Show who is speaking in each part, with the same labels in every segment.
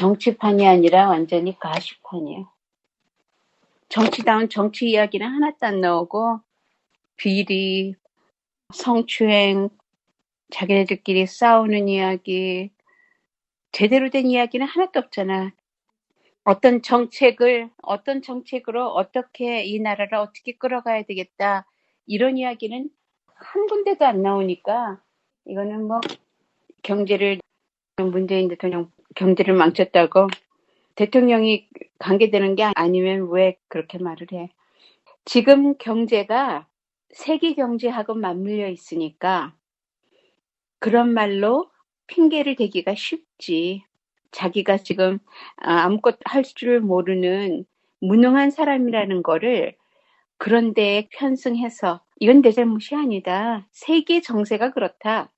Speaker 1: 정치판이 아니라 완전히 가시판이에요. 정치다운 정치 이야기는 하나도 안 나오고 비리, 성추행, 자기네들끼리 싸우는 이야기, 제대로 된 이야기는 하나도 없잖아. 어떤 정책을 어떤 정책으로 어떻게 이 나라를 어떻게 끌어가야 되겠다 이런 이야기는 한 군데도 안 나오니까 이거는 뭐 경제를 문재인 대통령 경제를 망쳤다고 대통령이 관계되는 게 아니면 왜 그렇게 말을 해? 지금 경제가 세계 경제하고 맞물려 있으니까 그런 말로 핑계를 대기가 쉽지. 자기가 지금 아, 아무것도 할 줄 모르는 무능한 사람이라는 거를 그런데 편승해서 이건 내 잘못이 아니다. 세계 정세가 그렇다.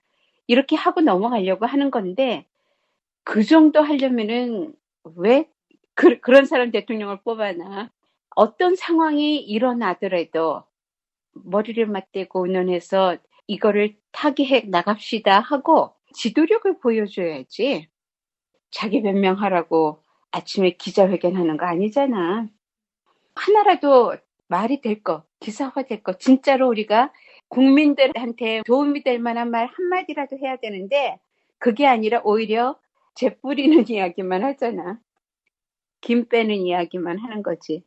Speaker 1: 이렇게 하고 넘어가려고 하는 건데 그 정도 하려면은 왜 그, 그런 사람 대통령을 뽑아나? 어떤 상황이 일어나더라도 머리를 맞대고 의논해서 이거를 타개해 나갑시다 하고 지도력을 보여줘야지. 자기 변명하라고 아침에 기자회견 하는 거 아니잖아. 하나라도 말이 될 거, 기사화 될 거, 진짜로 우리가 국민들한테 도움이 될 만한 말 한마디라도 해야 되는데 그게 아니라 오히려 재 뿌리는 이야기만 하잖아. 김 빼는 이야기만 하는 거지.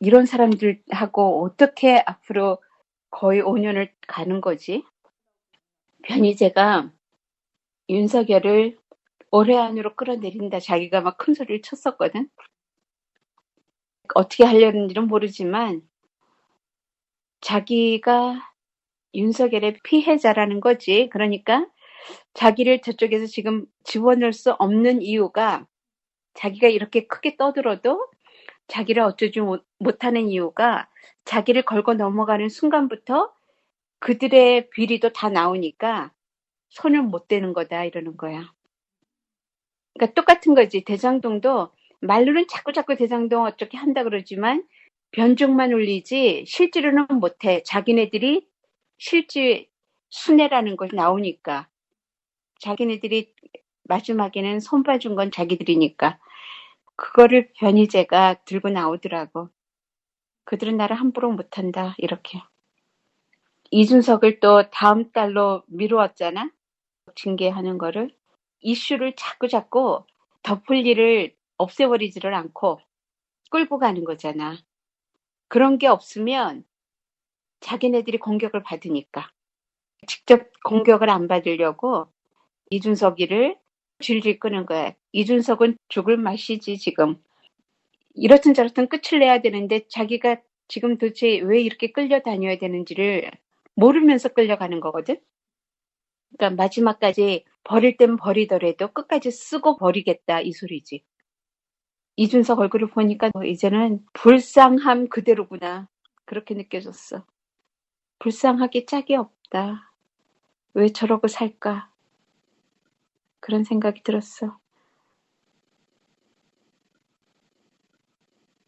Speaker 1: 이런 사람들하고 어떻게 앞으로 거의 5년을 가는 거지? 변희재가 윤석열을 올해 안으로 끌어내린다. 자기가 막 큰 소리를 쳤었거든. 어떻게 하려는지는 모르지만 자기가 윤석열의 피해자라는 거지. 그러니까 자기를 저쪽에서 지금 지원할 수 없는 이유가 자기가 이렇게 크게 떠들어도 자기를 어쩌지 못, 못하는 이유가 자기를 걸고 넘어가는 순간부터 그들의 비리도 다 나오니까 손을 못 대는 거다 이러는 거야. 그러니까 똑같은 거지. 대장동도 말로는 자꾸 자꾸 대장동 어떻게 한다 그러지만 변종만 올리지 실제로는 못해. 자기네들이 실제 순회라는 것이 나오니까 자기네들이 마지막에는 손봐준 건 자기들이니까 그거를 변희재가 들고 나오더라고. 그들은 나를 함부로 못한다 이렇게. 이준석을 또 다음 달로 미루었잖아. 징계하는 거를. 이슈를 자꾸 자꾸 덮을 일을 없애버리지를 않고 끌고 가는 거잖아. 그런 게 없으면 자기네들이 공격을 받으니까. 직접 공격을 안 받으려고 이준석이를 질질 끄는 거야. 이준석은 죽을 맛이지 지금. 이렇든 저렇든 끝을 내야 되는데 자기가 지금 도대체 왜 이렇게 끌려다녀야 되는지를 모르면서 끌려가는 거거든. 그러니까 마지막까지 버릴 땐 버리더라도 끝까지 쓰고 버리겠다 이 소리지. 이준석 얼굴을 보니까 뭐 이제는 불쌍함 그대로구나. 그렇게 느껴졌어. 불쌍하기 짝이 없다. 왜 저러고 살까? 그런 생각이 들었어.